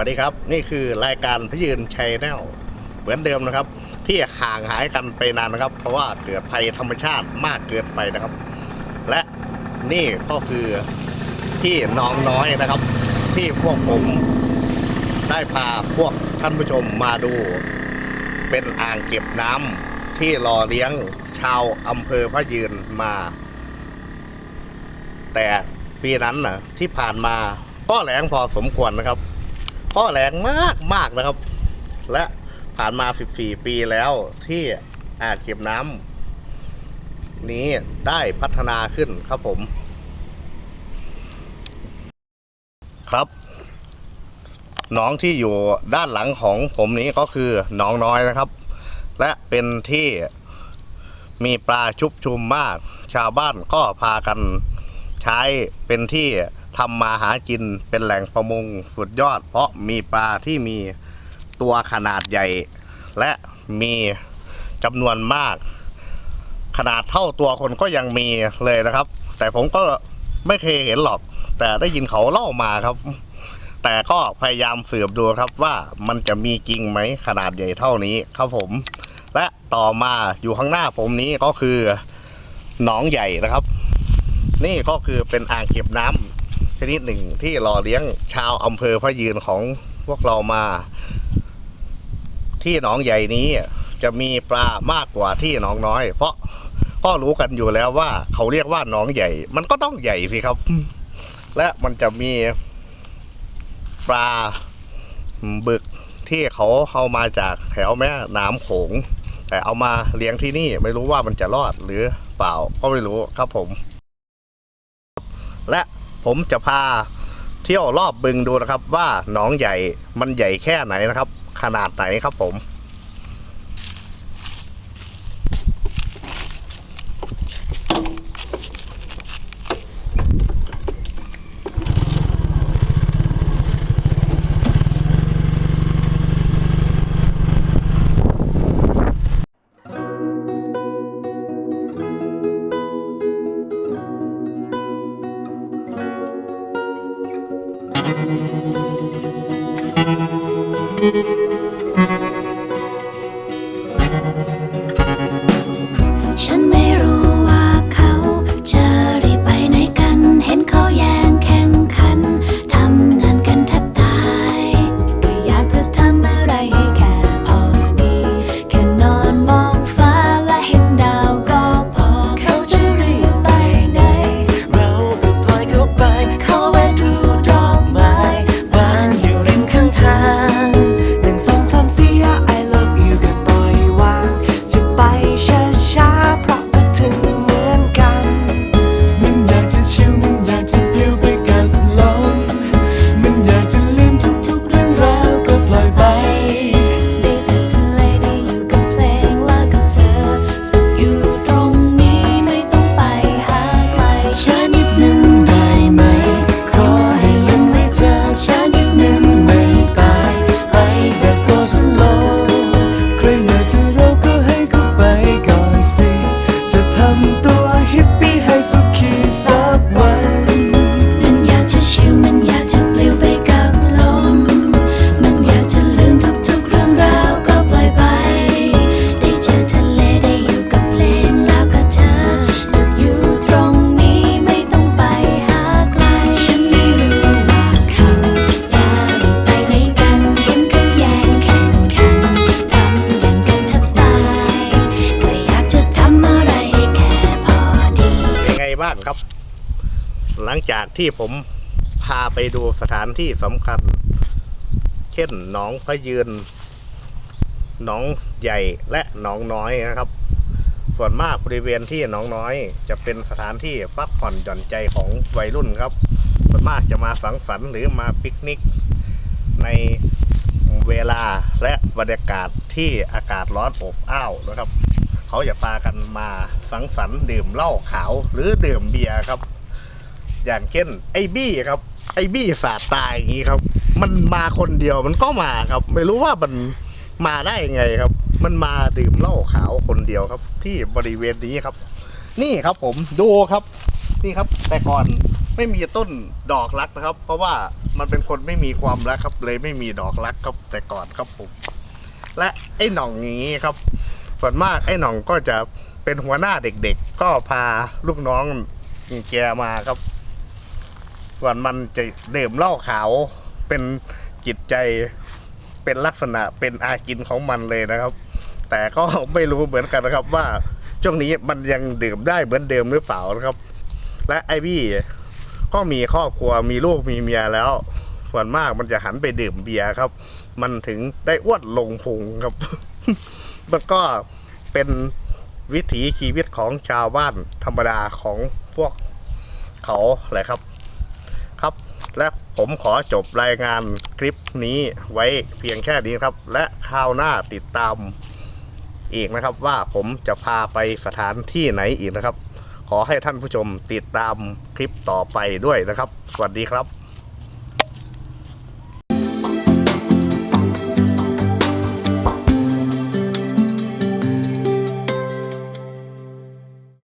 วัสดีครับ นี่คือรายการพยืนชัยแนลเหมือนเดิมนะครับ ที่ห่างหายกันไปนานนะครับ เพราะว่าเกิดภัยธรรมชาติมากเกินไปนะครับ และนี่ก็คือที่หนองน้อยนะครับ ที่พวกผมได้พาพวกท่านผู้ชมมาดู เป็นอ่างเก็บน้ำที่รอเลี้ยงชาวอำเภอพระยืนมา แต่ปีนั้นนะที่ผ่านมาก็แรงพอสมควรนะครับ ก็แรงมากมากนะครับ และผ่านมา 14 ปีแล้วที่อ่างเก็บน้ำนี้ได้พัฒนาขึ้นครับผม ครับหนองที่อยู่ด้านหลังของผมนี้ก็คือหนองน้อยนะครับ และเป็นที่มีปลาชุบชุมมาก ชาวบ้านก็พากันใช้เป็นที่ ทำมาหากินเป็นแหล่งประมงสุดยอด เพราะมีปลาที่มีตัวขนาดใหญ่ และมีจำนวนมาก ขนาดเท่าตัวคนก็ยังมีเลยนะครับ แต่ผมก็ไม่เคยเห็นหรอก แต่ได้ยินเขาเล่ามาครับ แต่ก็พยายามสืบดูครับว่ามันจะมีจริงไหมขนาดใหญ่เท่านี้ครับผม และต่อมาอยู่ข้างหน้าผมนี้ก็คือหนองใหญ่นะครับ นี่ก็คือเป็นอ่างเก็บน้ำ ชนิดหนึ่งที่หล่อเลี้ยงชาวอำเภอพระยืนของพวกเรามา ที่หนองใหญ่นี้จะมีปลามากกว่าที่หนองน้อย เพราะก็รู้กันอยู่แล้วว่า เขาเรียกว่าหนองใหญ่ มันก็ต้องใหญ่สิครับ และมันจะมีปลาบึกที่เขาเอามาจากแถวแม่น้ำโขง แต่เอามาเลี้ยงที่นี่ไม่รู้ว่ามันจะรอดหรือเปล่าก็ไม่รู้ครับผม และ ผมจะพาเที่ยวรอบบึงดูนะครับ ว่าหนองใหญ่มันใหญ่แค่ไหนนะครับ ขนาดไหนครับผม ครับ หลังจากที่ผมพาไปดูสถานที่สำคัญ เช่นหนองพระยืนหนองใหญ่และหนองน้อยนะครับ ส่วนมากบริเวณที่หนองน้อย จะเป็นสถานที่พักผ่อนหย่อนใจของวัยรุ่นครับ ส่วนมากจะมาสังสรรค์หรือมาปิกนิก ในเวลาและบรรยากาศที่อากาศร้อนอบอ้าวนะครับ เขาจะพากันมาสังสรรค์ดื่มเหล้าขาวหรือดื่มเบียร์ครับ อย่างเช่นไอ้บี้ครับไอ้บี้สาดตายอย่างนี้ครับ มันมาคนเดียวมันก็มาครับ ไม่รู้ว่ามันมาได้ยังไงครับ มันมาดื่มเหล้าขาวคนเดียวครับ ที่บริเวณนี้ครับ นี่ครับผมดูครับ นี่ครับ แต่ก่อนไม่มีต้นดอกรักนะครับ เพราะว่ามันเป็นคนไม่มีความรักครับ เลยไม่มีดอกรักครับแต่ก่อนครับผม และไอ้หน่องอย่างนี้ครับ ส่วนมากไอ้หน่องก็จะเป็นหัวหน้าเด็กๆ ก็พาลูกน้องแกมาครับ ส่วนมันจะเดื่มเหล้าขาวเป็นจิตใจเป็นลักษณะเป็นอากินของมันเลยนะครับ แต่ก็ไม่รู้เหมือนกันนะครับว่าช่วงนี้มันยังดื่มได้เหมือนเดิมหรือเปล่านะครับ และไอพี่ก็มีครอบครัวมีลูกมีเมียแล้ว ส่วนมากมันจะหันไปดื่มเบียร์ครับ มันถึงได้อ้วนลงพุงครับ มันก็เป็นวิถีชีวิตของชาวบ้านธรรมดาของพวกเขาแหละครับ ครับ และผมขอจบรายงานคลิปนี้ไว้เพียงแค่นี้ครับ และคราวหน้าติดตามอีกนะครับว่าผมจะพาไปสถานที่ไหนอีกนะครับ ขอให้ท่านผู้ชมติดตามคลิปต่อไปด้วยนะครับ สวัสดีครับ